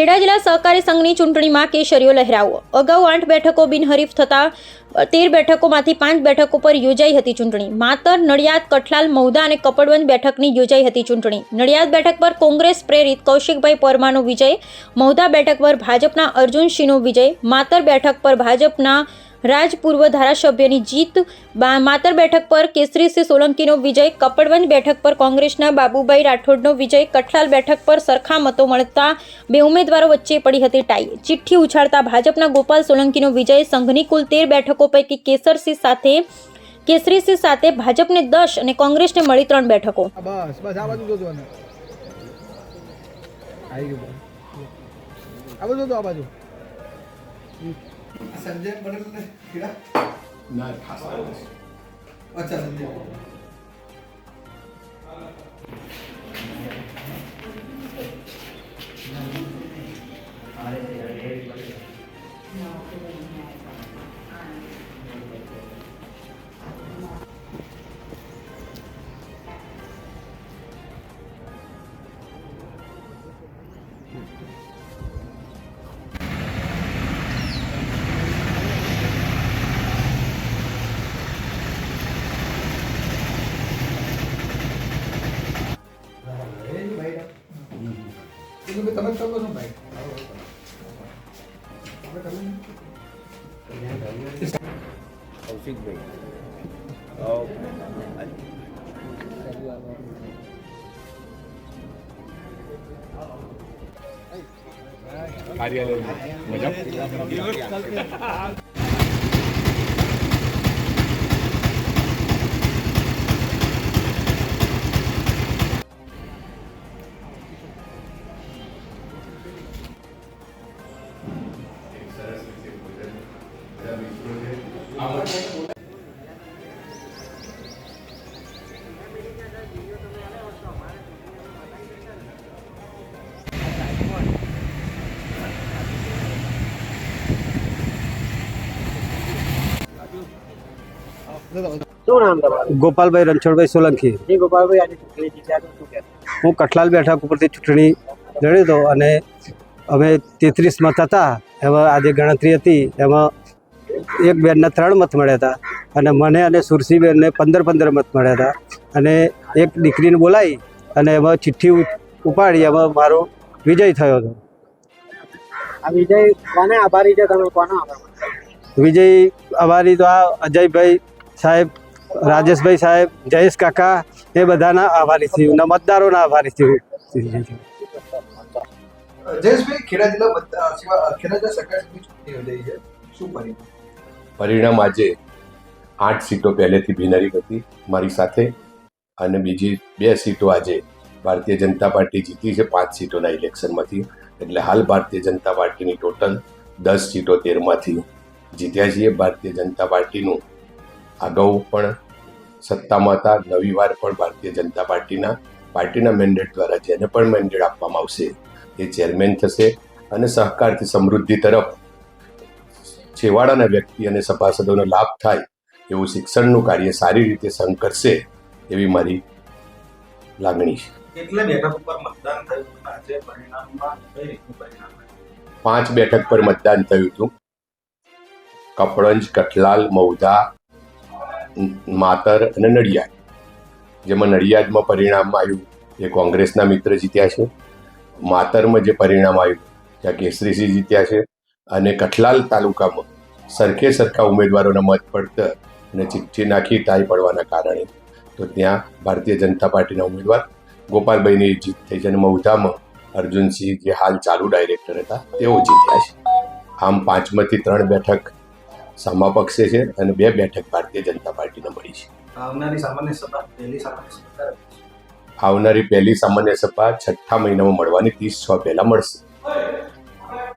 ખેડા જિલ્લા સહકારી સંઘની ચૂંટણીમાં કેસરીઓ લહેરાવો. અગાઉ આઠ બેઠકો બિનહરીફ થતા, તેર બેઠકોમાંથી પાંચ બેઠકો પર યોજાઈ હતી ચૂંટણી. માતર, નડિયાદ, કઠલાલ મૌદા અને કપડવંજ બેઠકની યોજાઈ હતી ચૂંટણી. નડિયાદ બેઠક પર કોંગ્રેસ પ્રેરિત કૌશિકભાઈ પરમાનો વિજય મૌદા બેઠક પર ભાજપના અર્જુનસિંહનો વિજય, માતર બેઠક પર ભાજપના રાજપૂર્વ ધારાસભ્યની જીત માતર બેઠક પર કેસરીસિંહ સોલંકીનો વિજય, કપડવંજ બેઠક પર કોંગ્રેસના બાબુભાઈ રાઠોડનો વિજય, કઠલાલ બેઠક પર સરખા મતો મળતા બે ઉમેદવારો વચ્ચે પડી હતી ટાઈ. ચિઠ્ઠી ઉછાળતા ભાજપના ગોપાલ સોલંકીનો વિજય, સંઘની કુલ તેર બેઠકો પૈકી કેસરસિંહ સાથે, કેસરીસિંહ સાથે ભાજપને દસ અને કોંગ્રેસને મળી ત્રણ બેઠકો. આ બાજુ આ બાજુ આ બાજુ. સંજય પટેલ ને ખેડા અચ્છા સંજય તમે તમે કરો છો ભાઈ આપણે કરી ગોપાલભાઈ રણછોડભાઈ સોલંકી. હું કઠલાલ બેઠક ઉપરથી ચૂંટણી લડ્યો હતો અને અમે તેત્રીસ મત હતા એમાં આજે ગણતરી હતી એમાં એક બેનના ત્રણ મત મળ્યા હતા અને મને અને સુરસીબેનને પંદર પંદર મત મળ્યા હતા. અને એક દીકરીને બોલાવી અને એમાં ચિઠ્ઠી ઉપાડી એમાં મારો વિજય થયો હતો. આ વિજય કોને આભારી છે? તમે કોનો આભાર વિજય આભારી તો આ અજયભાઈ સાહેબ રાજેશભાઈ સાહેબ જયેશ કાકા એ બધાના આભારી થયું ને મતદારોના આભારી થયું. જયેશભાઈ ખેડા જિલ્લા ખેડા જિલ્લા સરકાર શું પરિણામ? પરિણામ આજે આઠ સીટો પહેલેથી બિનહરીફ હતી મારી સાથે. અને બીજી બે સીટો આજે ભારતીય જનતા પાર્ટી જીતી છે પાંચ સીટોના ઇલેક્શનમાંથી. એટલે હાલ ભારતીય જનતા પાર્ટીની ટોટલ દસ સીટો તેરમાંથી જીત્યા છીએ. ભારતીય જનતા પાર્ટીનું અગાઉ પણ સત્તામાં હતા, નવી વાર પણ ભારતીય જનતા પાર્ટીના પાર્ટીના મેન્ડેટ દ્વારા જેને પણ મેન્ડેટ આપવામાં આવશે એ ચેરમેન થશે. અને સહકારથી સમૃદ્ધિ તરફ છેવાડાના વ્યક્તિ અને સભાસદોનો લાભ થાય એવું શિક્ષણનું કાર્ય સારી રીતે સંઘ કરશે એવી મારી લાગણી છે? પાંચ બેઠક પર મતદાન થયું હતું. કપડંજ કઠલાલ મૌધા માતર અને નડિયાદ. જેમાં નડિયાદમાં પરિણામ આવ્યું. એ કોંગ્રેસના મિત્ર જીત્યા છે. માતરમાં જે પરિણામ આવ્યું ત્યાં કેસરીસિંહ જીત્યા છે. અને કઠલાલ તાલુકામાં સરખે સરખા ઉમેદવારોના મત પડતા અને ચિઠ્ઠી નાખી ટાઈ પડવાના કારણે તો ત્યાં ભારતીય જનતા પાર્ટીના ઉમેદવાર ગોપાલભાઈની જીત થઈ છે અને મૌધામાં અર્જુનસિંહ જે હાલ ચાલુ ડાયરેક્ટર હતા તેઓ જીત્યા છે. આમ પાંચમાંથી ત્રણ બેઠક સામા પક્ષે છે અને બે બેઠક ભારતીય જનતા પાર્ટીને મળી છે. આવનારી સામાન્ય સભા પહેલી સામાન્ય સભા આવનારી પહેલી સામાન્ય સભા છઠ્ઠા મહિનામાં મળવાની ત્રીસ છ પહેલા મળશે.